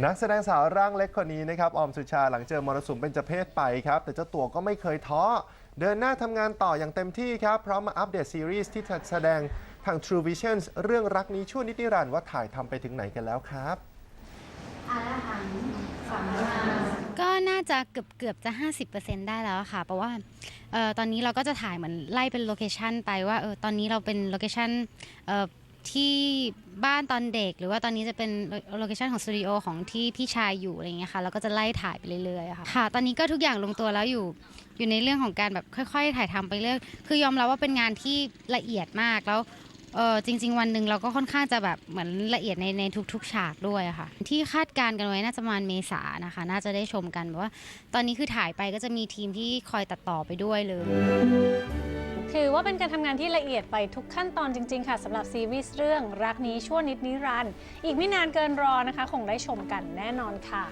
นักแสดงสาวร่างเล็กคนนี้นะครับออมสุชาหลังเจอมรสุมเป็นจเพศไปครับ แต่เจ้าตัวก็ไม่เคยท้อ เดินหน้าทำงานต่ออย่างเต็มที่ครับ พร้อมมาอัปเดตซีรีส์ที่จะแสดงทาง True Visions เรื่องรักนี้ชั่วนิติรันดร์ว่าถ่ายทำไปถึงไหนกันแล้วครับก็น่าจะเกือบเกือบจะ 50%ได้แล้วค่ะ เพราะว่าตอนนี้เราก็จะถ่ายเหมือนไล่เป็นโลเคชันไปว่าเออตอนนี้เราเป็นโลเคชันเอ่อ ที่บ้านตอนเด็ก หรือว่าตอนนี้จะเป็นโลเคชันของสตูดิโอของที่พี่ชายอยู่อะไรเงี้ยค่ะเราก็จะไล่ถ่ายไปเรื่อยๆค่ะค่ะ ตอนนี้ก็ทุกอย่างลงตัวแล้วอยู่อยู่ในเรื่องของการแบบค่อย ๆ ถ่ายทำไปเรื่อยคือยอมรับว่าเป็นงานที่ละเอียดมากแล้วเออจริง ๆ วันหนึ่งเราก็ค่อนข้างจะแบบเหมือนละเอียดในในทุก ๆ ฉากด้วยค่ะ ที่คาดการณ์กันไว้น่าจะประมาณเมษานะคะ น่าจะได้ชมกันแบบว่า ตอนนี้คือถ่ายไปก็จะมีทีมที่คอยตัดต่อไปด้วยเลย ถือว่าเป็นการทำงานที่ละเอียดไปทุกขั้นตอนจริง ๆ ค่ะสำหรับซีรีส์เรื่องรักนี้ชั่วนิดนิรันดร์อีกไม่นานเกินรอนะคะ คงได้ชมกันแน่นอนค่ะ